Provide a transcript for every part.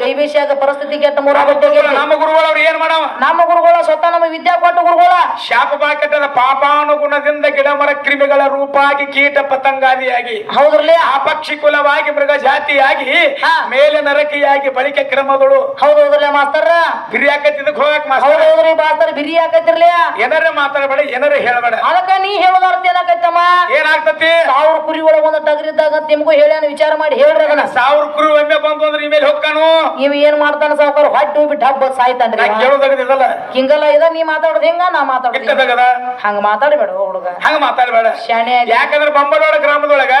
ಗೈಬೇಶಿಯಾಗ ಪರಿಸ್ಥಿತಿ ಕೆಟ್ಟ ಮೂರ ಬಟ್ಟೆಗೆ ನಮ್ಮ ಗುರುಗಳು ಅವ್ರು ಏನ್ ಮಾಡವ? ನಮ್ಮ ಗುರುಗಳ ಸ್ವತಃ ನಮ್ಮ ವಿದ್ಯಾ ಕೊಟ್ಟ ಗುರುಗಳ. ಶಾಪ ಬಾಕೆಟ್ಟದ ಪಾಪಾನುಗುಣದಿಂದ ಗಿಡ ಮರ ಕ್ರಿಮಿಗಳ ರೂಪಾಗಿ ಕೀಟ ಪತಂಗಾದಿಯಾಗಿ ಹೌದ್ರಲ್ಲಿ? ಅಪಕ್ಷಿ ಪಕ್ಷಿ ಕುಲವಾಗಿ ಮೃಗ ಜಾತಿಯಾಗಿ. ಮೇಲೆ ನರಕಿಯಾಗಿ ಬಳಿಕೆ ಕ್ರಮಗಳು ಹೌದ್ ಹೌದ್ರಲ್ಲ ಮಾಸ್ತರ? ಬಿರಿಯಾಕತ್ತಿದಕ್ ಹೋಗಕ್ ಮಾಸ್ತರ? ಹೌದ್ರಿ ಮಾಸ್ತರ ಬಿರಿ ಹಾಕತ್ತಿರ್ಲಿ ಏನಾರ ಮಾತಾಡಬೇಡ ಏನಾರ ಹೇಳಬೇಡ. ಅದಕ್ಕ ನೀ ಹೇಳೋದ ಏನಾಗತ್ತಮ್ಮ ಏನಾಗ್ತತಿ? ಸಾವಿರ ಕುರಿ ಒಳಗ ಒಂದು ಟಗರಿದ್ದಾಗ ನಿಮಗೂ ಹೇಳ ವಿಚಾರ ಮಾಡಿ ಹೇಳ್ರಿ ಅದನ್ನ. ಸಾವಿರ ಕುರಿ ಒಮ್ಮೆ ಬಂತು ಅಂದ್ರೆ ಇಮೇಲೆ ಹೊಕ್ಕಾನು ಇವ್ ಏನ್ ಮಾಡ್ತಾನ ಸಾವುಕಾರ? ಹೊಟ್ಟು ಬಿಟ್ಟು ಹಬ್ಬ ಸಾಯ್ತಾನ್ರಿ ನಾ ಕೇಳೋದಾಗದಿದಲ್ಲ ಹಿಂಗಲ್ಲ ಇದ ನೀ ಮಾತಾಡೋದ್ ಹಿಂಗ ನಾ ಮಾತಾಡೋದು ಹಂಗ? ಮಾತಾಡಬೇಡ ಹಂಗ. ಮಾತಾಡಬೇಡ. ಶಾಣೆ ಯಾಕಂದ್ರ ಬಂಬಡೋಳ ಗ್ರಾಮದೊಳಗ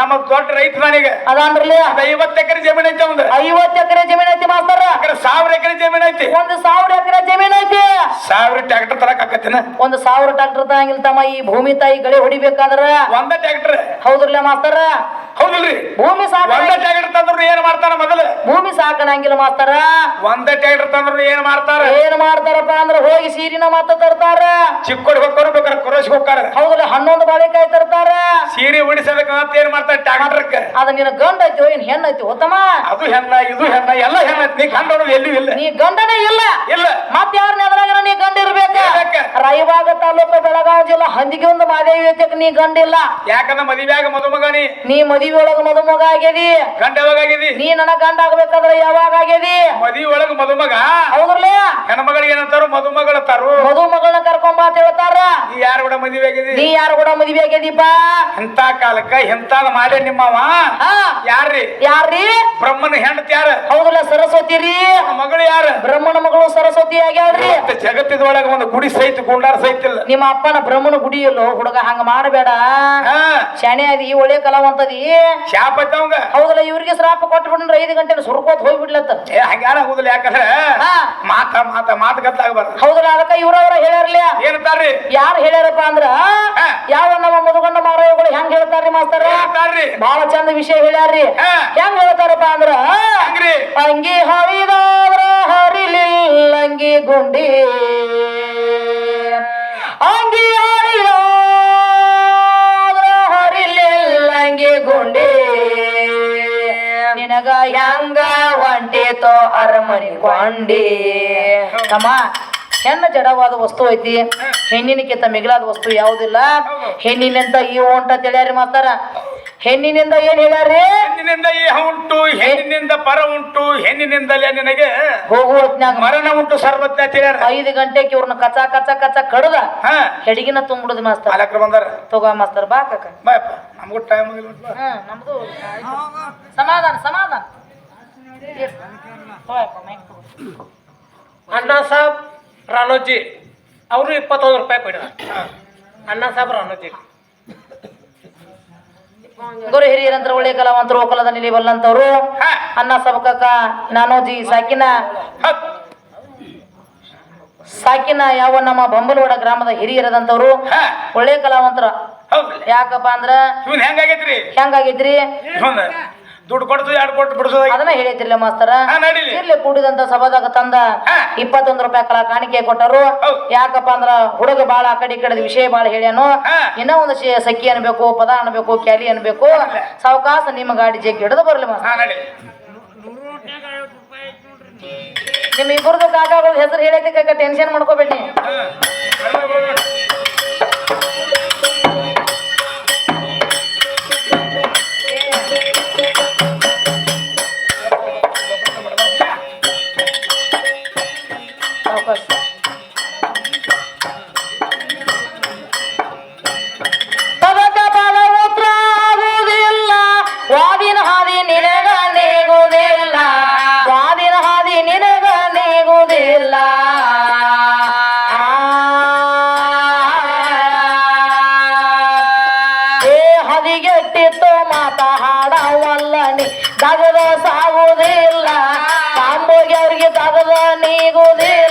ನಮ್ಮ ದೊಡ್ಡ ರೈತ ನಾನೀಗ ಅದಾನ್ರಲ್ಲ ಐವತ್ತು ಎಕರೆ ಜಮೀನ್ ಐತಿ ಒಂದ್ ಐವತ್ತು ಎಕರೆ ಜಮೀನ್ ಐತಿ ಮಾಸ್ತಾರ. ಸಾವಿರ ಎಕರೆ ಜಮೀನ್ ಐತಿ. ಒಂದ್ ಸಾವಿರ ಎಕರೆ ಜಮೀನ್ ಐತಿ. ಸಾವಿರ ಟ್ರಾಕ್ಟರ್ ತರಕ್ ಆಕತ್ತಿನ? ಒಂದ್ ಸಾವಿರ ಟ್ರಾಕ್ಟರ್ ತರಂಗಿಲ್ಲ ತಮ್ಮ ಈ ಭೂಮಿ ತಾಯಿ ಗಳೆ ಹೊಡಿಬೇಕಾದ್ರ. ಒಂದ ಟ್ರಾಕ್ಟರ್ ಹೌದ್ರಲ್ಲ ಮಾಸ್ತಾರ. ಹೌದಿಲ್ರಿ. ಭೂಮಿ ಸಾಕ ಒಂದ ಟ್ರ್ಯಾಕ್ಟರ್ ತಂದ್ರು ಏನ್ ಮಾಡ್ತಾರ ಮೊದಲು? ಭೂಮಿ ಸಾಕಣಂಗಿಲ್ಲ ಮಾಸ್ತಾರ. ಒಂದ ಟ್ರಾಕ್ಟರ್ ತಂದ್ರು ಏನ್ ಮಾಡ್ತಾರ? ಏನ್ ಮಾಡ್ತಾರಪ್ಪ ಅಂದ್ರ ಹೋಗಿ ಸೀರಿನ ಮತ್ತ ತರ್ತಾರ. ಚಿಕ್ಕ ಹೋಗ್ತಾರ ಬೇಕಾರೆ ಕುರೋಶ್ ಹೋಗ್ತಾರ. ಹೌದಲ್ಲ ಹನ್ನೊಂದು ಬಾಳೆಕಾಯಿ ತರ್ತಾರ. ಸೀರೆ ಉಡಿಸಬೇಕಂತ ಅಂತ ಏನ್ ಮಾಡ್ತಾರೆ ಟ್ರ್ಯಾಕ್ಟರ್ಕ ಅದ ನಿನ್ನ ಗಂಡ ಐತಿ ಏನ್ ಹೆಣ್ಣ ಐತಿ ಉತ್ತಮ? ಅದು ಹೆಣ್ಣ ಇದು ಹೆಣ್ಣ ಎಲ್ಲ ಹೆಣ್ಣ ಐತಿ. ನೀ ಕಂಡು ಎಲ್ಲಿ ಎಲ್ಲೂ ಇಲ್ಲ? ನೀ ಗಂಡನೇ ಇಲ್ಲ. ಇಲ್ಲ. ಮತ್ತೆ ಯಾರ ನೆದ್ರಾಗ ನೀ ಗಂಡ ಇರ್ಬೇಕ? ರೈವಾಗ ರಾಯಬಾಗ ತಾಲೂಕು ಬೆಳಗಾವಿ ಜಿಲ್ಲಾ ಹಂದಿಗೆ ಒಂದು ಮಾದೇವಿ ಐತಕ್ ನೀ ಗಂಡಿಲ್ಲ ಯಾಕಂದ್ರೆ ಮದುವೆಯಾಗ ಮದುಮಗ ನೀ ಮದುವೆ ಒಳಗ ಮದುಮಗ ಆಗ್ಯದಿ. ಗಂಡ ಯಾವಾಗ ಆಗ್ಯದಿ? ನೀ ನನ್ನ ಗಂಡ ಆಗ್ಬೇಕಾದ್ರೆ ಯಾವಾಗ ಆಗ್ಯದಿ? ಮದುವೆ ಒಳಗ ಮದುಮಗ? ಹೌದ್ರಲ್ಲ? ಹೆಣ್ಮಗಳಿಗೆ ಏನಂತಾರು ಮದುಮಗಳ ತಾರು. ಮದುಮಗಳನ್ನ ಕರ್ಕೊಂಬ ಅಂತ ಹೇಳ್ತಾರ. ನೀ ಯಾರು ಕೂಡ ಮದುವೆ ಆಗಿದೆ ನೀ ಯಾರು ಕೂಡ ಮದುವೆ ಆಗ್ಯದಿಪ್ಪ ಎಂತ ಕಾಲಕ್ಕ ಎಂತಾದ ಮಾಡ ನಿಮ್ಮವ? ಯಾರ್ರಿ? ಯಾರ್ರಿ? ಬ್ರಹ್ಮನ ಹೆಂಡತಿ ಯಾರ? ಹೌದಲ್ಲ ಸರಸ್ವತಿ ರೀ. ಮಗಳು ಯಾರ? ಬ್ರಹ್ಮನ ಮಗಳು ಸರಸ್ವತಿ ಆಗ್ಯಾಳ್ರಿ. ಜಗತ್ತಿದೊಳಗ ಒಂದು ಗುಡಿ ಸಹಿತ ಗುಂಡಾರ ಸಹಿತ ಇಲ್ಲ. ನಿಮ್ಮ ಅಪ್ಪನ ಬ್ರಹ್ಮನ ಗುಡಿ ಇಲ್ಲೋ ಹುಡುಗ ಹಂಗ ಮಾಡಬೇಡ. ಶಾಣೆ ಅದಿ ಒಳ್ಳೆ ಕಲಾವಂತದಿ. ಶಾಪ ಹೌದಲ್ಲ ಇವ್ರಿಗೆ ಶ್ರಾಪ ಕೊಟ್ಬಿಟ್ರೆ ಐದು ಗಂಟೆ ಸುರ್ಕೋತ್ ಹೋಗ್ಬಿಡ್ಲತ್ತ ಏ ಹೌದಲ್ಲ ಯಾಕಂದ್ರೆ. ಮಾತ ಮಾತ ಮಾತು ಗತ್ತಾಗಬಾರ್ದು ಹೌದಲ್ಲ ಅದಕ್ಕ ಇವ್ರವ್ರ ಹೇಳ್ಯಾರ್ಲಿ. ಏನಂತಾರ್ರಿ? ಯಾರು ಹೇಳ್ಯಾರಪ್ಪ? ಅಂದ್ರ. ಯಾವ ನಮ್ಮ ಮದುಗಂಡ ಮಾರಾಯಗಳು ಹೆಂಗ್ ಹೇಳ್ತಾರ್ರಿ ಮಾಸ್ತರ? ಬಹಳ ಚಂದ ವಿಷಯ ಹೇಳ್ಯಾರ್ರಿ. ಹೆಂಗ್ ಹೇಳ್ತಾರಪ್ಪ ಅಂದ್ರ ಅಂಗಿ ಅಂಗಿ ಹರಿಲಿ ಹರಿಲಿಲ್ಲಂಗಿ ಗುಂಡಿ. ಅಂಗಿ ಹರಿದವ್ರ ಹರಿಲಿಲ್ಲ ಅಂಗಿ ಗುಂಡಿ. ನಿನಗ ಹೆಂಗ ಒಂಟಿತೋ ಅರಮನಿ ಕೊಂಡಿ. ತಮ್ಮ ಹೆಣ್ಣ ಜಡವಾದ ವಸ್ತು ಐತಿ. ಹೆಣ್ಣಿನಕ್ಕಿಂತ ಮಿಗಿಲಾದ ವಸ್ತು ಯಾವುದಿಲ್ಲ. ಹೆಣ್ಣಿನಿಂದ ಈ ಹೊಂಟ ತಿಳಿಯಾರಿ ಮಾತಾರ ಹೆಣ್ಣಿನಿಂದ ಏನ್ ಹೇಳ್ಯಾರಿ ಹೆಣ್ಣಿನಿಂದ ಈ ಉಂಟು ಹೆಣ್ಣಿನಿಂದ ಪರ ಉಂಟು ಹೆಣ್ಣಿನಿಂದಲೇ ನಿನಗೆ ಹೋಗುವ ಹೊತ್ನ್ಯಾಗ ಮರಣ ಉಂಟು ಸರ್ವಜ್ಞ ತಿಳಿಯಾರ ಐದು ಗಂಟೆಗೆ ಇವ್ರನ್ನ ಕಚ ಕಚ ಕಚ ಕಡದ ಹಾ. ಹೆಡಿಗಿನ ತುಂಬಿಡುದು ಮಾಸ್ತರ್. ಅಲಕ್ರ ಬಂದಾರ ತಗೋ ಮಾಸ್ತರ್ ಬಾ ಕಾಕ. ಬಾಯಪ್ಪ ನಮಗೂ ಟೈಮ್ ಅಂತ ಹಾ ನಮ್ದು ಸಮಾಧಾನ ಸಮಾಧಾನ. ಅಣ್ಣಾ ಸಾಬ್ ರಾಣೋಜಿ ಅವರು ಇಪ್ಪತ್ತೊಂದು ರೂಪಾಯಿ ಕೊಡಿದ ಅಣ್ಣ ಸಾಬ್ ರಾಣೋಜಿ. ಗುರು ಹಿರಿಯರಂತರ ಒಳ್ಳೆ ಕಲಾವಂತರು ಒಕ್ಕಲದ ನಿಲಿ ಬಲ್ಲಂತವ್ರು. ಹಾ. ಅನ್ನ ಸಬಕಕ್ಕ ನಾನೋಜಿ ಸಾಕಿನ. ಸಾಕಿನ ಯಾವ ನಮ್ಮ ಬಂಬಲವಾಡ ಗ್ರಾಮದ ಹಿರಿಯರದಂತವ್ರು. ಒಳ್ಳೆ ಕಲಾವಂತರ. ಯಾಕಪ್ಪ ಅಂದ್ರ ಹೆಂಗಾಗೈತ್ರಿ? ಹೆಂಗಾಗೈತ್ರಿ? ದುಡ್ಡು ಕೊಡ್ತು ಎರಡು ಕೊಟ್ಟು ಬಿಡಿಸೋದ ಅದನ್ನ ಹೇಳಿದ್ರಿಲ್ಲ ಮಾಸ್ತರ. ಹಾ ನಡೀಲಿ. ಇರ್ಲಿ ಕೂಡಿದಂತ ಸಭಾದಾಗ ತಂದ. ಇಪ್ಪತ್ತೊಂದು ರೂಪಾಯಿ ಕಲಾ ಕಾಣಿಕೆ ಕೊಟ್ಟರು. ಹೌದ್. ಯಾಕಪ್ಪ ಅಂದ್ರ ಹುಡುಗ ಬಾಳ ಆ ಕಡೆ ಈ ಕಡೆದ ವಿಷಯ ಬಾಳ ಹೇಳ್ಯಾನು. ಹಾ. ಇನ್ನೂ ಒಂದು ಶೇ- ಸಖಿ ಅನ್ಬೇಕು ಪದ ಅನ್ಬೇಕು ಕ್ಯಾಲಿ ಅನ್ಬೇಕು. ಸಾವಕಾಶ ನಿಮ್ಮ ಗಾಡಿ ಜಗ್ಗಿ ಹಿಡಿದು ಬರ್ಲಿ ಮಾಸ್ತರ. ಹಾ ನಡಿ ನಿಮ್ ಇಬ್ಬರದು ಕಾಕಾಗಳ ಹೆಸರು ಹೇಳಕ್ಕೆ ಕಾಕ ಟೆನ್ಷನ್ ಮಾಡ್ಕೋಬೇಡಿ. ಹಾ. ಏ ಹದಿಗೆಟ್ಟಿತ್ತು ಮಾತ ಹಾಡವಲ್ಲ ನೀ ದಗದ ಸಾಗುವುದಿಲ್ಲ. ಅಂಬೋಗಿ ಅವ್ರಿಗೆ ದಗದ ನೀಗುವುದಿಲ್ಲ.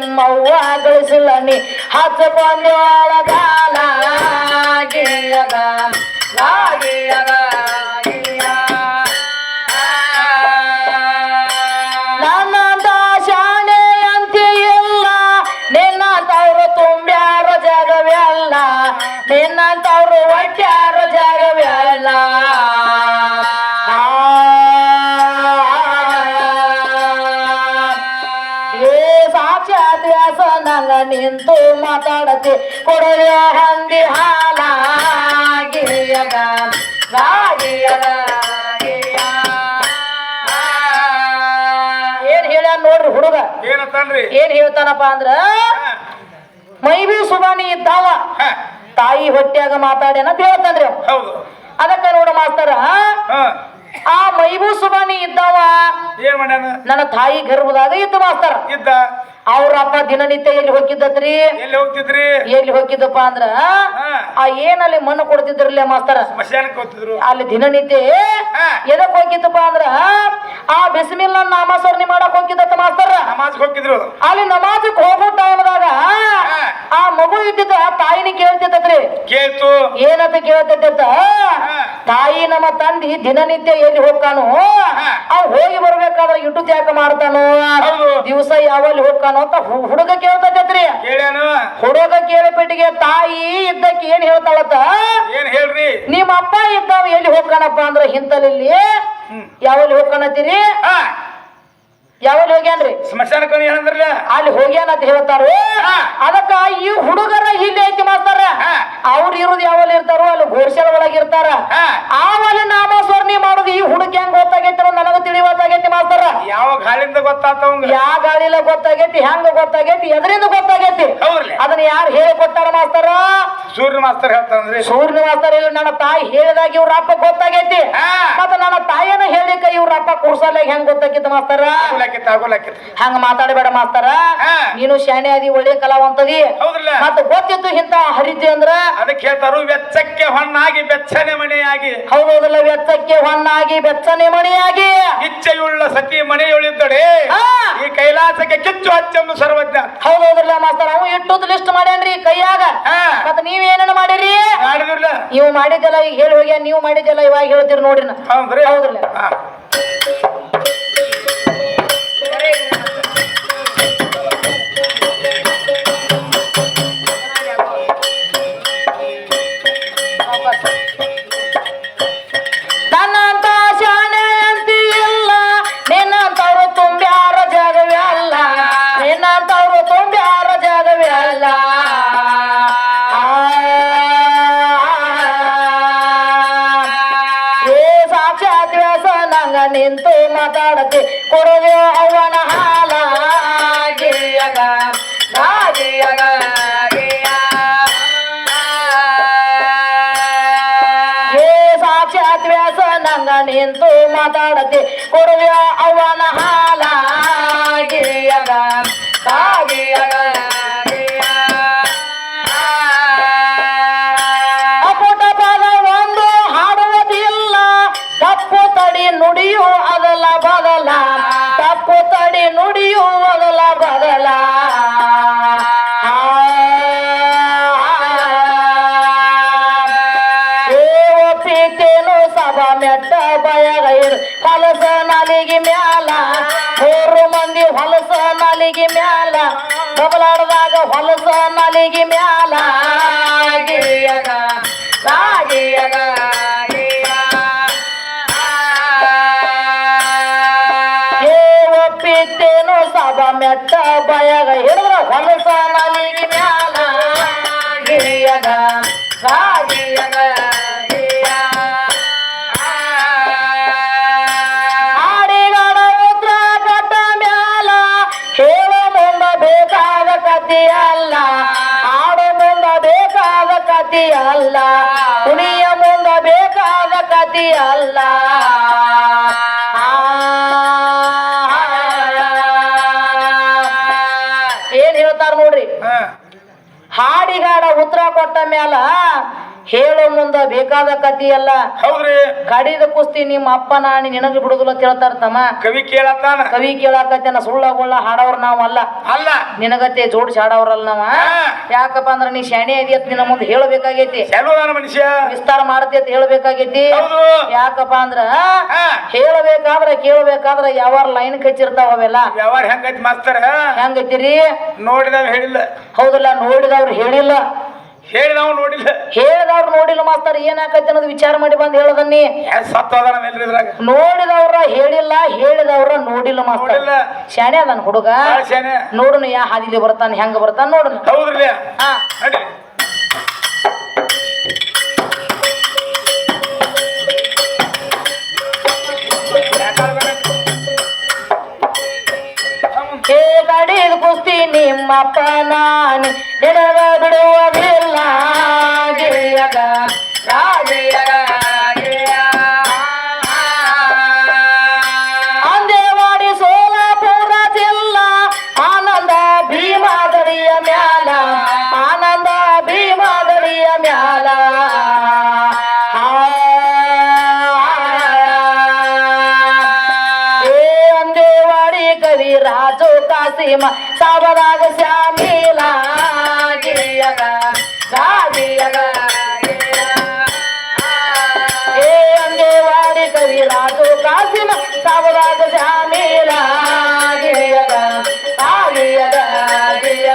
ನಿಮ್ಮವ್ವ ಗಳಿಸಿಲ್ಲ ನೀ ಹಚ್ಕೊಂಡೆ ಒಳಗಾಲ ಗಿರಿಯಗ ಗಾಗಿಯಗ ಸಾಕ್ಷಾತ್ ನನ್ನ ನಿಂತು ಮಾತಾಡತಿ ಕೊಡಲಿಯ ಹಂದಿ ಹಾಲ ಗಿರಿಯದ ರಾಗಿಯದ ಏನ್ ಹೇಳ ನೋಡ್ರಿ ಹುಡುಗ? ಏನ್ ಹೇಳ್ತಾನಪ್ಪ ಅಂದ್ರ ಮೈಬಿ ಸುಬಾನಿ ಇದ್ದಾವ ತಾಯಿ ಹೊಟ್ಟೆಯಾಗ ಮಾತಾಡ್ಯಾನ ಅಂತ ಹೇಳ್ತಾನ್ರಿ ಅದಕ್ಕೆ ನೋಡ ಮಾಸ್ತರ ಆ ಮೈಬು ಸುಬಾನಿ ಇದ್ದಾವ ಏನ್ ಮಾಡ್ಯಾನ? ನನ್ನ ತಾಯಿ ಗರ್ಭದಾಗ ಇದ್ದ ಮಾಸ್ತರ. ಇದ್ದ. ಅವ್ರ ಅಪ್ಪ ದಿನನಿತ್ಯ ಎಲ್ಲಿ ಹೋಗಿದ್ದತ್ರಿ? ಎಲ್ಲಿ ಹೋಗ್ತಿದ್ರಿ? ಎಲ್ಲಿ ಹೋಗಿದ್ದಪ್ಪ ಅಂದ್ರ ಆ ಏನಲ್ಲಿ ಮಣ್ಣು ಕೊಡ್ತಿದ್ರಲ್ಲ ಮಾಸ್ತರ? ಅಲ್ಲಿ ದಿನನಿತ್ಯ. ಎದಕ್ ಹೋಗಿದ್ದಪ್ಪ ಅಂದ್ರ ಆ ಬಿಸಿಮಿಲ್ ನಾಮಸ್ಮರಣೆ ಮಾಡಕ್ ಹೋಗಿದ್ದತ್ತ ಮಾಸ್ತರ? ನಮಾಜ್ ಹೋಗಿದ್ರು ಅಲ್ಲಿ ನಮಾಜಕ್ ಹೋಗೋ ಟೈಮ್ದಾಗ ಆ ಮಗು ಇದ್ದಿದ್ದ ತಾಯಿನ ಕೇಳ್ತಿದ್ದತ್ರಿ. ಕೇಳ್ತು. ಏನಂತ ಕೇಳ್ತಿದ್ದ ತಾಯಿ ನಮ್ಮ ತಂದಿ ದಿನನಿತ್ಯ ಎಲ್ಲಿ ಹೋಗ್ತಾನೋ ಅವ್ ಹೋಗಿ ಬರ್ಬೇಕಾದ್ರೆ ಇಟ್ಟು ತ್ಯಾಗ ಮಾಡ್ತಾನೋ. ದಿವಸ ಯಾವಲ್ಲಿ ಹೋಗ್ತಾನೋ ಅಂತ ಹು- ಹುಡುಗ ಕೇಳ್ತೈತ್ರಿ ಹುಡುಗ ಹುಡುಗ ಕೇಳಪಟ್ಟಿಗೆ ತಾಯಿ ಇದ್ದಕ್ಕೆ ಏನ್ ಹೇಳ್ತಾಳತ್ತ ಏನ್ ಹೇಳ್ರಿ? ನಿಮ್ಮ ಅಪ್ಪ ಇದ್ದಾವ ಎಲ್ಲಿ ಹೋಗ್ಕಣಪ್ಪ ಅಂದ್ರೆ ಹಿಂತಲಲ್ಲಿ. ಯಾವಲ್ಲಿ ಹೋಗ್ತಾನತ್ತೀರಿ ಯಾವಲ್ಲಿ ಹೋಗ್ಯಾನ್ರಿ? ಸ್ಮಶಾನಕ್ಕೆ ಏನಂದ್ರಲ್ಲ ಅಲ್ಲಿ ಹೋಗ್ಯಾನ ಅಂತ ಹೇಳ್ತಾರ. ಅದಕ್ಕ ಈ ಹುಡುಗರ ಇಲ್ಲಿ ಐತಿ ಮಾಸ್ತಾರ. ಹಾ. ಅವ್ರು ಇರೋದು ಯಾವಲ್ಲಿ ಇರ್ತಾರೋ ಅಲ್ಲಿ ಘೋಷಣೆ ಒಳಗೆ ಇರ್ತಾರ. ಹಾ. ಆವಲ್ಲಿ ನಾಮಸ್ಮರಣೆ ಮಾಡೋದು ಈ ಹುಡುಗ ಹೆಂಗ್ ಗೊತ್ತಾಗೈತಿ ನನಗ ತಿಳಿವತ್ತಾಗೈತಿ ಮಾಸ್ತಾರ. ಯಾವ ಗಾಳಿಂದ ಗೊತ್ತಾಗ್ತ ಯಾವ ಗಾಳಿಲ ಗೊತ್ತಾಗೈತಿ ಹೆಂಗ ಗೊತ್ತಾಗೈತಿ ಎದರಿಂದ ಗೊತ್ತಾಗೈತಿ? ಅದನ್ನ ಯಾರು ಹೇಳಿ ಕೊಟ್ಟಾರ ಮಾಸ್ತಾರ? ಸೂರ್ಯ ಮಾಸ್ತರ್ ಹೇಳ್ತಾರ ಸೂರ್ಯ ಮಾಸ್ತರ್ ಇಲ್ಲ ನನ್ನ ತಾಯಿ ಹೇಳಿದಾಗ ಇವ್ರ ಅಪ್ಪ ಗೊತ್ತಾಗೈತಿ. ಮತ್ತ ನನ್ನ ಇವ್ರ ಅಪ್ಪ ಕುರ್ಸಲ್ಲ ಹೆಂಗ್ ಗೊತ್ತಾಗಿತ್ತು ಮಾಸ್ತಾರ? ಆಗುಲಾಕಿತ್ತು ಆಗುಲಾಕಿತ್ತು. ಹಂಗ ಮಾತಾಡಬೇಡ ಮಾಸ್ತಾರ. ನೀನು ಶಾಣೆ ಆದಿ ಒಳ್ಳೆ ಕಲಾವಂತದಿ. ಹೌದ್ರಲ್ಲ? ಮತ್ತ ಗೊತ್ತಿತ್ತು ಇಂತ ಹರಿತಿ ಅಂದ್ರ? ಅದಕ್ಕೆ ಹೇಳ್ತಾರು ವೆಚ್ಚಕ್ಕೆ ಹೊನ್ನಾಗಿ ಬೆಚ್ಚನೆ ಮಣಿಯಾಗಿ ಹೌದೌದಲ್ಲ ವೆಚ್ಚಕ್ಕೆ ಹೊನ್ನಾಗಿ ಬೆಚ್ಚನೆ ಮಣಿಯಾಗಿ ಇಚ್ಛೆಯುಳ್ಳ ಸತಿ ಮನೆಯೊಳಿದ್ದಡೆ. ಈ ಕೈಲಾಸಕ್ಕೆ ಕಿಚ್ಚು ಹಚ್ಚೆಂದು ಸರ್ವಜ್ಞ. ಹೌದೌದಲ್ಲ ಮಾಸ್ತಾರ ಅವು ಇಟ್ಟುದ್ ಲಿಸ್ಟ್ ಮಾಡ್ಯಾನ್ರಿ ಕೈಯಾಗ. ಮತ್ತೆ ಮತ್ತ ನೀವ್ ಏನೇನು ಮಾಡಿರಿ ನೀವು ಮಾಡಿದ್ದೆಲ್ಲ ಈಗ ಹೇಳಿ ಹೋಗ್ಯ ನೀವು ಮಾಡಿದ್ದೆಲ್ಲ ಇವಾಗ ಹೇಳ್ತೀರಿ ನೋಡ್ರಿ. ಹೌದ್ರಿ. ಹೌದ್ರಲ್ಲ. ಮಾತಾಡತಿ ಕೊಡುವೆ ಅವನ ಹಾಲ ಗಿರಿಯಗ ನಾಲಿಗೆ ಮ್ಯಾಲ. ಮೂರು ಮಂದಿ ಹೊಲಸ ನಾಲಿಗೆ ಮ್ಯಾಲ. ಬಬಲಾಡದಾಗ ಹೊಲಸ ನಾಲಿಗೆ ಮ್ಯಾಲ. ಗಿರಿಯಗ ರಾಗಿಯಗ ಏ ಒಪ್ಪಿತೇನು ಸಭಾ ಮೆಟ್ಟ ಬಯಗ. ಹಿಡಿದ್ರ ಹೊಲಸ ನಾಲಿಗೆ ಮ್ಯಾಲ. ಗಿರಿಯಗ ರಾಗಿಯಗ. ಏನ್ ಹೇಳ್ತಾರ ನೋಡ್ರಿ? ಹಾಡಿಗಾಡ ಉತ್ತರ ಕೊಟ್ಟ ಮ್ಯಾಲ ಹೇಳೋ ಮುಂದ ಬೇಕಾದ ಕತಿ ಅಲ್ಲ ಹೌದ್ರಿ. ಕಡಿದ ಕುಸ್ತಿ ನಿಮ್ಮ ಅಪ್ಪ ನಾಣಿ ನಿನಗೆ ಬಿಡುದಿಲ್ಲ ಅಂತ ಹೇಳ್ತಾರ ತಮ್ಮ. ಕವಿ ಕೇಳತ್ತಾನ? ಕವಿ ಕೇಳಾಕತ್ತೇನ ಸುಳ್ಳ ಗುಳ್ಳ ಹಾಡವ್ರ ನಾವ್ ಅಲ್ಲ. ಅಲ್ಲ. ನಿನಗತ್ತೆ ಜೋಡಿಸಿ ಹಾಡವ್ರಲ್ಲ ನಾವ. ಯಾಕಪ್ಪ ಅಂದ್ರ ನೀ ಶಾಣೆ ಅದಿಯತ್ ನಿನ್ನ ಮುಂದೆ ಹೇಳಬೇಕಾಗೈತಿ. ಮನುಷ್ಯ. ವಿಸ್ತಾರ ಮಾಡತಿ ಅಂತ ಹೇಳಬೇಕಾಗೈತಿ. ಯಾಕಪ್ಪ ಅಂದ್ರ ಹೇಳಬೇಕಾದ್ರ ಕೇಳಬೇಕಾದ್ರ ಯಾವ ಲೈನ್ ಕಚ್ಚಿರ್ತಾವ ಅವೆಲ್ಲ. ವ್ಯವಹಾರ ಹೆಂಗೈತಿ ಮಾಸ್ತರ? ಹೆಂಗೈತಿರಿ ನೋಡಿದವ್ ಹೇಳಿಲ್ಲ. ಹೌದಲ್ಲ ನೋಡಿದವ್ರು ಹೇಳಿಲ್ಲ. ಹೇಳಿದವ್ ನೋಡಿಲ್ಲ. ಹೇಳಿದವ್ರು ನೋಡಿಲ್ಲ ಮಾಸ್ತರ್ ಏನಾಕೈತಿ ಅನ್ನೋದು ವಿಚಾರ ಮಾಡಿ ಬಂದು ಹೇಳದನ್ನಿ. ಇದ್ರಾಗ? ನೋಡಿದವ್ರ ಹೇಳಿಲ್ಲ ಹೇಳಿದವ್ರ ನೋಡಿಲ್ಲ ಮಾಸ್ತರ್. ಶಾಣೆ ಅದನ್ ಹುಡುಗ. ನೋಡೋಣ ನೋಡುನು ಯಾ ಹಾದಿಲಿ ಬರ್ತಾನೆ ಹೆಂಗ ಬರ್ತಾನೆ ನೋಡೋಣ ಹೌದ್ರಿ ಹೇ. ನಿಮ್ಮಪ್ಪ ನಾನು ಎಡವ ಬಿಡುವುದಿಲ್ಲ ಗಿರಿಯಗ ರಾಜಿಯಗ ಅಂದೇವಾಡಿ ಸೋಲಾಪುರ ಜಿಲ್ಲಾ, ಆನಂದ ಭೀಮಾದರಿಯ ಮ್ಯಾಲ, ಆನಂದ ಭೀಮಾದರಿಯ ಮ್ಯಾಲ. ಅಂದೇವಾಡಿ ಕವಿ ರಾಜು ಕಾಸಿಮ ಸಾಬರಾಗ ಶ್ಯಾಮೀಲ ಗಿರಿಯಗ ಗಾದಿಯಗ ಏ ಅಂದೇವಾಡಿ ಕವಿ ರಾಜು ಕಾಸಿಮ ಸಾಬರಾಗ ಶ್ಯಾಮೀಲ ಗಿರಿಯಗ ಗಾದಿಯಗ ಗಿರಿಯ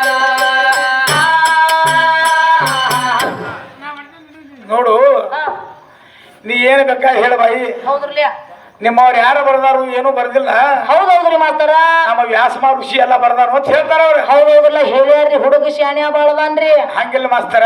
ನೋಡು ನೀ ಏನು ಬೇಕಾ ಹೇಳ ಬಾಯಿ. ಹೌದ್ರಲ್ಯ? ನಿಮ್ಮವ್ರು ಯಾರು ಬರ್ದಾರು ಏನೂ ಬರ್ದಿಲ್ಲ. ಹೌದೌದ್ರಿ ಮಾಸ್ತರ? ನಮ್ಮ ವ್ಯಾಸಮ ಋಷಿ ಎಲ್ಲ ಬರ್ದಾರು ಅಂತ ಹೇಳ್ತಾರ ಅವ್ರು. ಹೌದೌದ್ರಲ್ಲ ಹೇಳ್ಯಾರ್ರಿ ಹುಡುಗ ಶಾಣ್ಯ ಬಾಳದಾನ್ರಿ ಹಂಗಿಲ್ಲ ಮಾಸ್ತರ.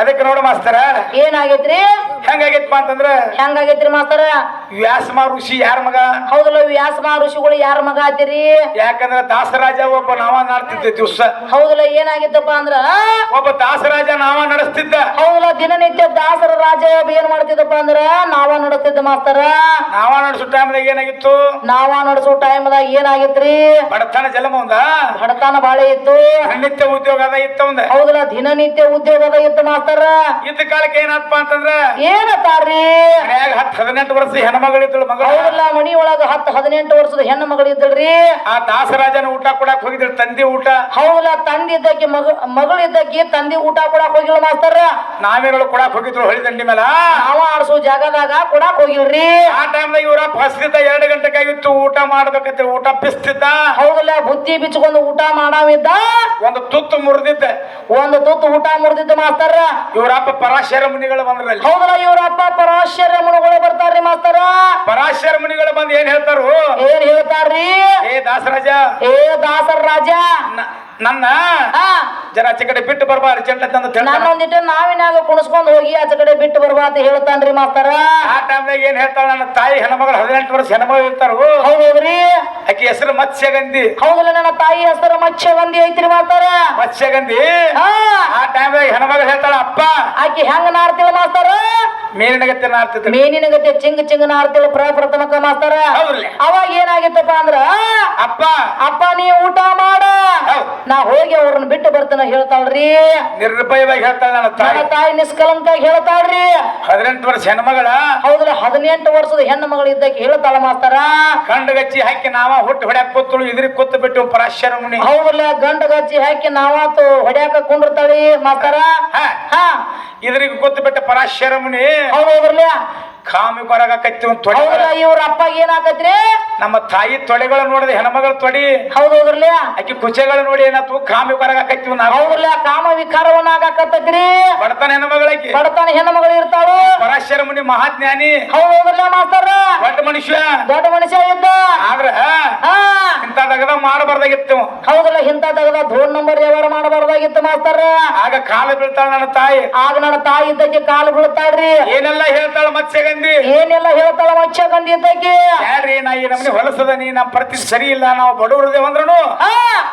ಅದಕ್ಕೆ ನೋಡ ಮಾಸ್ತರ. ಏನಾಗೈತ್ರಿ? ಹೆಂಗಾಗೈತಪ್ಪ ಅಂತಂದ್ರ ಹೆಂಗಾಗೈತ್ರಿ ಮಾಸ್ತರ? ವ್ಯಾಸಮ ಋಷಿ ಯಾರ ಮಗ? ಹೌದಲ್ಲ ವ್ಯಾಸ ಋಷಿಗಳು ಯಾರ ಮಗ ಆತಿರಿ ಯಾಕಂದ್ರ ದಾಸರಾಜ ಒಬ್ಬ ನಾವ ನಡ್ತಿದ್ದ ದಿವಸ. ಹೌದಲ್ಲ ಏನಾಗಿತ್ತಪ್ಪ ಅಂದ್ರ? ಒಬ್ಬ ದಾಸರಾಜ ನಾವ ನಡೆಸ್ತಿದ್ದ. ಹೌದಲ್ಲ ದಿನನಿತ್ಯ ದಾಸರ ರಾಜ ಏನ್ ಮಾಡ್ತಿದ್ದಪ್ಪ ಅಂದ್ರ? ನಾವ ನಡೆಸ್ತಿದ್ದ ಮಾಸ್ತರ. ನಾವ ನಡೆಸೋ ಟೈಮ್ದಾಗ ಏನಾಗಿತ್ತು? ನಾವ ನಡೆಸೋ ಟೈಮ್ದಾಗ ಏನಾಗಿತ್ರಿ? ಬಡತನ ಜಲಮ ಒಂದ? ಬಡತನ ಬಾಳೆ ಇತ್ತು. ನಿತ್ಯ ಉದ್ಯೋಗ ಅದ ಇತ್ತ ಒಂದ? ಹೌದಲ್ಲ ದಿನನಿತ್ಯ ಅದ ಇತ್ತು ಮಾಸ್ತರ. ಇದ್ದ ಕಾಲಕ್ಕೆ ಏನಪ್ಪಾ ಅಂತಂದ್ರ ಏನತ್ತಾರ್ರಿ ಹತ್ತು ಹದಿನೆಂಟು ವರ್ಷ ಹೆಣ್ಮಗಳಿದ್ದಳು ಮಗಳ. ಹೌದಲ್ಲ ಮನಿ ಒಳಗ ಹತ್ತು ಹದಿನೆಂಟು ವರ್ಷದ ಹೆಣ್ಣು ಮಗಳು ಇದ್ದಳ್ರಿ ಆ ದಾಸರಾಜನ ಊಟ ಕೊಡಕ್ ಹೋಗಿದ್ರು ತಂದೆ ಊಟ. ಹೌದಲ್ಲ ತಂದೆ ಇದ್ದಕ್ಕೆ ಮಗ ಮಗಳು ಇದ್ದಕ್ಕೆ ತಂದೆ ಊಟ ಕೊಡಕ್ ಹೋಗಿಲ್ಲ ಮಾಸ್ತರ. ನಾವೇಗಳು ಕೊಡಕ್ ಹೋಗಿದ್ರು ಹೊಳಿ ದಂಡಿ ಮೇಲ ನಾವ ಆಡ್ಸೋ ಜಾಗದಾಗ ಕೊಡಕ್ ಹೋಗಿಲ್ರಿ. ಆ ಟೈಮ್ದಾಗ ಇವ್ರ ಫಸ್ತಿದ್ದ ಎರಡು ಗಂಟೆಗಾಗಿತ್ತು ಊಟ ಮಾಡ್ಬೇಕಂತ ಊಟ ಬಿಸ್ತಿದ್ದ. ಹೌದಲ್ಲ ಬುತ್ತಿ ಬಿಚ್ಕೊಂಡು ಊಟ ಮಾಡಾವಿದ್ದ. ಒಂದು ತುತ್ತು ಮುರಿದಿದ್ದ. ಒಂದು ತುತ್ತು ಊಟ ಮುರಿದಿದ್ದ ಮಾಸ್ತರ. ಇವರಪ್ಪ ಪರಾಶರ ಮುನಿಗಳು ಬಂದ್ರಲ್ಲಿ. ಹೌದಲ್ಲ ಇವರಪ್ಪ ಪರಾಶರ ಮುನಿಗಳು ಬರ್ತಾರ್ರಿ ಮಾಸ್ತರ. ಪರಾಶರ ಮುನಿಗಳು ಬಂದು ಏನ್ ಹೇಳ್ತಾರು? ಏನ್ ಹೇಳ್ತಾರ್ರಿ? ಏ ದಾಸರಾಜ. ಏ ದಾಸರ ರಾಜ ನನ್ನ ಜನ ಆಚೆ ಕಡೆ ಬಿಟ್ಟು ಬರ್ಬಾರ್ದು ಚಂಡ ಅಂತ ನನ್ನೊಂದಿಟ್ಟು ನಾನೊಂದಿಟ್ಟು ನಾವಿನಾಗ ಕುಣಿಸ್ಕೊಂಡು ಹೋಗಿ ಆಚೆ ಕಡೆ ಬಿಟ್ಟು ಬರ್ಬಾ ಅಂತ ಹೇಳ್ತಾನ್ರಿ ಮಾಸ್ತಾರ. ಆ ಟೈಮ್ದಾಗ ಏನ್ ಹೇಳ್ತಾಳ? ನನ್ನ ತಾಯಿ ಹೆಣ್ಮಗಳು ಹದಿನೆಂಟು ವರ್ಷ ಹೆಣ್ಮಗಳು ಇರ್ತಾರ. ಹೌದ್ರಿ ಆಕೆ ಹೆಸರು ಮತ್ಸ್ಯಗಂಧಿ. ಹೌದಲ್ಲ ನನ್ನ ತಾಯಿ ಹೆಸರು ಮತ್ಸ್ಯಗಂಧಿ ಐತ್ರಿ ಮಾಸ್ತರ. ಮತ್ಸ್ಯಗಂಧಿ? ಹಾ. ಆ ಟೈಮ್ದಾಗ ಹೆಣ್ಮಗಳು ಹೇಳ್ತಾಳ ಅಪ್ಪ ಆಕಿ ಹೆಂಗ ನಾಡ್ತೀವ ಮಾಸ್ತರ? ಮೇನಿನ ಗತಿ ಚಿಂಗ್ ಚಿಂಗ್ ನಾಡ್ತಿಳ ಪ್ರಪ್ರಥಮಕ ಮಾಸ್ತರ. ಅವಾಗ ಏನಾಗಿತ್ತಪ್ಪ ಅಂದ್ರ ಅಪ್ಪ. ಅಪ್ಪ ನೀ ಊಟ ಮಾಡ. ನಾ ಹೋಗಿ ಅವ್ರನ್ನ ಬಿಟ್ಟು ಬರ್ತಾನ ಹೇಳ್ತಾಳ್ರಿ. ನಿರ್ಭಯವಾಗಿ ಹೇಳ್ತಾಳ ನನ್ನ ತಾಯಿ. ನಿಷ್ಕಲಂಕ ಹೇಳ್ತಾಳ್ರಿ. ಹದಿನೆಂಟು ವರ್ಷ ಹೆಣ್ಮಗಳ. ಹೌದ್ರಿ ಹದಿನೆಂಟು ವರ್ಷದ ಹೆಣ್ಣು ಮಗಳು ಇದ್ದಕ್ಕೆ ಹೇಳ್ತಾಳ ಮಾಸ್ತರ. ಕಂಡಗಚ್ಚಿ ಹಾಕಿ ನಾವ ಹುಟ್ಟು ಹೊಡ್ಯಾಕ ಕೂತಳು ಇದ್ರಿಗೆ ಕೂತು ಬಿಟ್ಟು ಪರಾಶರ ಮುನಿ. ಹೌದ್ರಲ್ಲ ಗಂಡ ಗಚ್ಚಿ ಹಾಕಿ ನಾವಾತು ಹೊಡ್ಯಾಕ ಕುಂಡಿರ್ತಾಳಿ ಮಾಸ್ತಾರ. ಹಾ. ಹಾ. ಇದ್ರಿಗೆ ಕೂತು ಬಿಟ್ಟು ಪರಾಶರ ಮುನಿ. ಹೌದೌದ್ರಲ್ಲ? ಕಾಮಿ ಕೊರಗಾಕತ್ತಿ ಒಂದ್ ತೊಡೆ. ಹೌದಲ್ಲ ಇವ್ರ ಅಪ್ಪಗೆ ಏನಾಕತ್ರಿ? ನಮ್ಮ ತಾಯಿ ತೊಳೆಗಳ ನೋಡಿದ ಹೆಣ್ಮಗಳ ತೊಡಿ. ಹೌದೌದ್ರಲ್ಲ? ಆಕಿ ಕುಚೆಗಳು ನೋಡಿ ಏನಾತು? ಕಾಮಿ ಕೊರಗಾಕತ್ತಿ ಹೌದಲ್ಲ ಕಾಮ ವಿಕಾರವನ್ನ ಆಗಾಕತ್ತೈತ್ರಿ? ಬಡತನ ಹೆಣ್ಮಗಳಾಕಿ ಬಡತನ ಹೆಣ್ಣು ಮಗಳು ಪರಾಶರ ಮುನಿ ಮಹಾಜ್ಞಾನಿ. ಮಾಸ್ತರ ದೊಡ್ಡ ಮನುಷ್ಯ. ದೊಡ್ಡ ಮನುಷ್ಯ ಇದ್ದ. ಆದ್ರ ಹಾ. ಇಂಥ ದಗದ ಮಾಡಬಾರ್ದಾಗಿತ್ತು. ಹೌದಲ್ಲ ಇಂತ ತಗದ ಧೋನ್ ನಂಬರ್ ವ್ಯವಹಾರ ಮಾಡಬಾರ್ದಾಗಿತ್ತು ಮಾಸ್ತರ ಆಗ ಕಾಲ ಬೀಳ್ತಾಳ ನನ್ನ ತಾಯಿ. ಆಗ ನನ್ನ ತಾಯಿ ಇದ್ದಕ್ಕೆ ಕಾಲು ಬೀಳ್ತಾಳ್ರಿ. ಏನೆಲ್ಲ ಹೇಳ್ತಾಳ ಮತ್ಸ್ಯ ಗಂಧಿ ಏನೆಲ್ಲ ಹೇಳ್ತಾಳ ಮಚ್ಚ ಗಂಧಿದ್ದಕ್ಕೆ ಯಾರ್ರಿ ನಾ ಈ ನಮ್ಗೆ ಹೊಲಸದ ನೀ? ನಮ್ಮ ಪ್ರತಿ ಸರಿ ಇಲ್ಲ ನಾವು ಬಡವರದೇವ್ ಅಂದ್ರನು.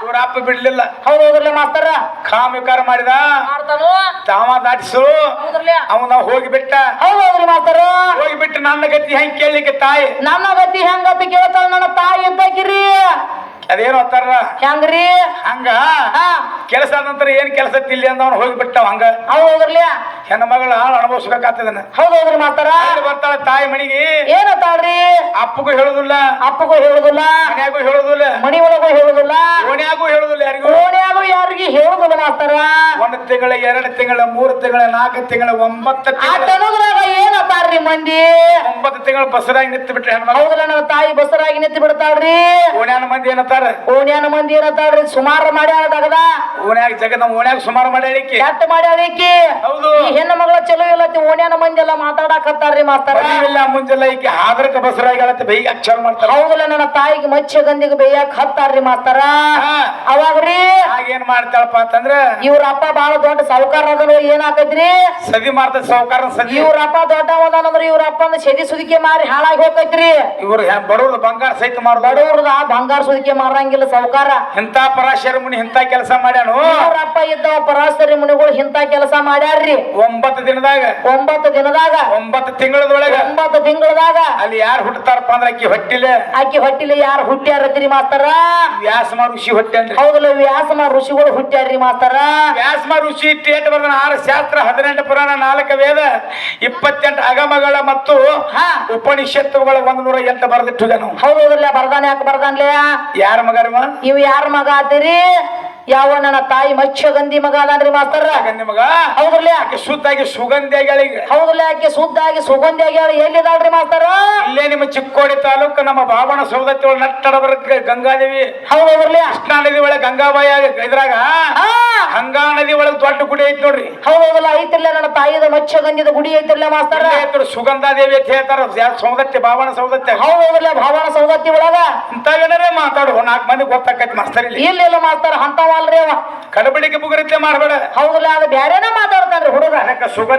ಇವ್ರ ಅಪ್ಪ ಬಿಡ್ಲಿಲ್ಲ. ಹೌದು ಹೌದ್ರಲ್ಲ ಮಾಸ್ತರ ಕಾಮ ವಿಕಾರ ಮಾಡಿದ ತಾವ ದಾಟಿಸು ಅವನ ಹೋಗಿಬಿಟ್ಟ. ಹೌದು. ಹೌದ್ರಿ ಮಾಸ್ತರ ಹೋಗಿಬಿಟ್ಟು ನನ್ನ ಗತಿ ಹೆಂಗ್ ಕೇಳಲಿಕ್ಕೆ ತಾಯಿ? ನನ್ನ ಗತಿ ಹೆಂಗತಿ ಕೇಳ್ತಾಳ ನನ್ನ ತಾಯಿ ಇದ್ದಕ್ಕಿರಿ. ಅದೇನು ಅಂತಾರ ಹೆಂಗ್ರಿ? ಹಂಗ? ಹಾ. ಕೆಲಸ ಆದ ನಂತರ ಏನ್ ಕೆಲಸ ತಿಲ್ಲಿ ಅಂತ ಅವ್ನು ಹೋಗಿಬಿಟ್ಟವ ಹಂಗ. ಹೌದು ಹೌದ್ರಲ್ಲ ಹೆಣ್ಣ ಮಗಳ ಅನುಭವಿಸ್ಬೇಕಾಗ್ತದನ್ನ ಹೌದು ಹೌದ್ರಿ ಮಾಸ್ತರ ಬರ್ತಾಳ ತಾಯಿ ಮನೆಗೆ. ಏನತ್ತಾಳ್ರಿ ಅಪ್ಪಗೂ ಹೇಳುದಿಲ್ಲ. ಅಪ್ಪಗೂ ಹೇಳುದಿಲ್ಲ. ಮನ್ಯಾಗೂ ಹೇಳುದಿಲ್ಲ. ಮನಿ ಒಳಗೂ ಹೇಳುದಿಲ್ಲ. ಓಣ್ಯಾಗೂ ಹೇಳುದಿಲ್ಲ ಯಾರಿಗೂ. ಓಣ್ಯಾಗೂ ಯಾರಿಗೆ ಹೇಳುದಿಲ್ಲ ಮಾಸ್ತರ ಒಂದು ತಿಂಗಳ ಎರಡು ತಿಂಗಳ ಮೂರು ತಿಂಗಳ ನಾಲ್ಕು ತಿಂಗಳ ಒಂಬತ್ತು ಆ ತಿಂಗಳ. ತನದ್ರಾಗ ಏನತ್ತಾರ್ರಿ ಮಂದಿ? ಒಂಬತ್ತು ತಿಂಗಳ ಬಸರಾಗಿ ನಿಂತು ಬಿಟ್ರೆ ಹೆಣ್ಮಗ ಹೌದಲ್ಲ ನನ್ನ ತಾಯಿ ಬಸರಾಗಿ ನಿಂತು ಬಿಡ್ತಾಳ್ರಿ? ಓಣ್ಯಾನ ಮಂದಿ ಏನತ್ತಾರ ಓಣ್ಯಾನ ಮಂದಿ ಏನತ್ತಾಳ್ರಿ ಸುಮಾರು ಮಾಡ್ಯಾಳ ತಗದ ಓಣ್ಯಾಗ ಜಗ ನಮ್ಮ ಓಣ್ಯಾಗ ಸುಮಾರು ಮಾಡ್ಯಾಳಿಕ್ಕೆ ಕೆಟ್ಟ ಮಾಡ್ಯಾಳ ಈಕಿ ಹೌದು. ಈ ಹೆಣ್ಣು ಮಗಳ ಚಲೋ ಇಲ್ಲ ಓಣ್ಯಾನ ಮಂದಿ ಎಲ್ಲ ಮಾತಾಡಕತ್ತಾರ್ರಿ ಮಾತಾಡ ಇಲ್ಲ ಮುಂಜಾನೆ ಈಕೆ ಹಾದ್ರಕ ಬಸರಾಗಿ ಬೈ ಬೈಗ ಅಕ್ಷರ ಮಾಡ್ತಾರ ಹೌದಲ್ಲ ನನ್ನ ತಾಯಿಗೆ ಮಚ್ಚ ಗಂದಿಗೆ ಬೇಯಕ್ ಹತ್ತಾರ್ರಿ ಮಾತಾರ. ಅವಾಗ್ರಿ ಏನ್ ಮಾಡ್ತಾಳಪ್ಪ ಅಂತಂದ್ರ? ಇವ್ರ ಅಪ್ಪ ಬಾಳ ದೊಡ್ಡ ಸಾವುಕಾರ ಅದನು ಏನಾಕೈತ್ರಿ? ಸದಿ ಮಾಡ್ತ ಸಾವುಕಾರ ಸದಿ. ಇವ್ರ ಅಪ್ಪ ದೊಡ್ಡವದಾನಂದ್ರ ಇವ್ರ ಅಪ್ಪನ ಸದಿ ಸುದಿಕೆ ಮಾರಿ ಹಾಳಾಗಿ ಹೋಗ್ತೈತ್ರಿ ಇವ್ರು ಬಡವ್ರು ಬಂಗಾರ ಸಹಿತ ಮಾಡ್ಬಾರ್ದು ಆ ಬಂಗಾರ ಸುದಿಕೆ ಮಾರಂಗಿಲ್ಲ ಸಾವುಕಾರ. ಇಂಥ ಪರಾಶರ ಮುನಿ ಇಂಥ ಕೆಲಸ ಮಾಡ್ಯಾನು. ಇವ್ರ ಅಪ್ಪ ಇದ್ದವ ಪರಾಸರಿ ಮುನಿಗಳು ಇಂತ ಕೆಲಸ ಮಾಡ್ಯಾರ್ರಿ? ಒಂಬತ್ತು ದಿನದಾಗ. ಒಂಬತ್ತು ದಿನದಾಗ. ಒಂಬತ್ತು ತಿಂಗಳದೊಳಗ. ಒಂಬತ್ತು ತಿಂಗಳದಾಗ. ಅಲ್ಲಿ ಯಾರು ಹುಟ್ಟತಾರಪ್ಪ ಅಂದ್ರೆ ಅಕ್ಕಿ ಹೊಟ್ಟಿಲೆ. ಅಕ್ಕಿ ಹೊಟ್ಟಿಲೆ ಯಾರು ಹುಟ್ಟ್ಯಾರತ್ರಿ ಮಾಸ್ತರ? ವ್ಯಾಸಮ ಋಷಿ ಹೊಟ್ಟೆ ಹೌದಲ್ಲ ವ್ಯಾಸಮ ಋಷಿಗಳು ಹುಟ್ಟ್ಯಾರ್ರಿ ಮಾಸ್ತರ? ವ್ಯಾಸಮ ಋಷಿ ಟೇಟ್ ಬರ್ದ ಆರು ಶಾಸ್ತ್ರ ಹದಿನೆಂಟು ಪುರಾಣ ನಾಲ್ಕು ವೇದ ಇಪ್ಪತ್ತೆಂಟು ಅಗಮಗಳ ಮತ್ತು ಹಾ. ಉಪನಿಷತ್ತುಗಳ ಒಂದು ನೂರ ಎಂಟು ಬರೆದಿಟ್ಟು ಹೌದಲ್ಲ ಬರ್ದಾನ ಯಾಕೆ ಬರ್ದಾನ್ಲೇ? ಯಾರ ಮಗರ್ಮ ಇವ್ ಯಾರ ಮಗ ಆತಿರಿ ಯಾವ ನನ್ನ ತಾಯಿ ಮತ್ಸ್ಯಗಂಧಿ ಮಗ ಅದಾನ್ರಿ ಮಾಸ್ತರ? ಮಗ? ಹೌದ್ರಲ್ಲ ಆಕೆ ಶುದ್ಧಾಗಿ ಸುಗಂಧಿಯಾಗಿ ಹೌದಲ್ಲ ಆಕೆ ಶುದ್ಧಾಗಿ ಸುಗಂಧಿ ಆಗ್ಯಾಳ ಎಲ್ಲಿದಾಳ್ರಿ ಮಾಸ್ತರ? ಇಲ್ಲೇ ನಿಮ್ಮ ಚಿಕ್ಕೋಡಿ ತಾಲೂಕು ನಮ್ಮ ಬಾಬಣ ಸೌದತ್ತಿ ಒಳಗೆ ನಟ್ಟಡಬರ ಗಂಗಾದೇವಿ. ಹೌದ್ರಲ್ಲಿ ಅಷ್ಟಾ ನದಿ ಒಳಗೆ ಗಂಗಾಬಾಯಿ ಇದ್ರಾಗ ಗಂಗಾ ನದಿ ಒಳಗೆ ದೊಡ್ಡ ಗುಡಿ ಐತಿ ನೋಡ್ರಿ. ಹೌದಲ್ಲ ಐತಿಲ್ಲ ನನ್ನ ತಾಯಿದ ಮತ್ಸ್ಯಗಂಧಿದ ಗುಡಿ ಐತಿಲ್ಲ ಮಾಸ್ತರ? ಸುಗಂಧಾ ದೇವಿ ಸುಗಂಧಾದೇವಿ ಅಂತ ಹೇಳ್ತಾರ. ಸೌದತ್ತಿ ಬಾಬಣ ಸೌದತ್ತಿ. ಹೌದಲ್ಲ ಭಾವನ ಸೌದತ್ತಿ ಒಳಗ? ಇಂಥವೇನಾರೇ ಮಾತಾಡು. ನಾಲ್ಕು ಮಂದಿ ಗೊತ್ತಾಕೈತಿ ಮಾಸ್ತರ್ ಇಲ್ಲಿ. ಇಲ್ಲ ಮಾಸ್ತರ ಅಂತವಲ್ರಿ ಅವ? ಕಡಬಡಿಕೆ ಬುಗುರಿತ್ಲೆ ಮಾಡಬೇಡ. ಹೌದಲ್ಲ ಅದು ಬ್ಯಾರೇನ ಮಾತಾಡ್ತಾನ್ರಿ ಹುಡುಗ? ಅದಕ್ಕೆ ಸುಗಂಧ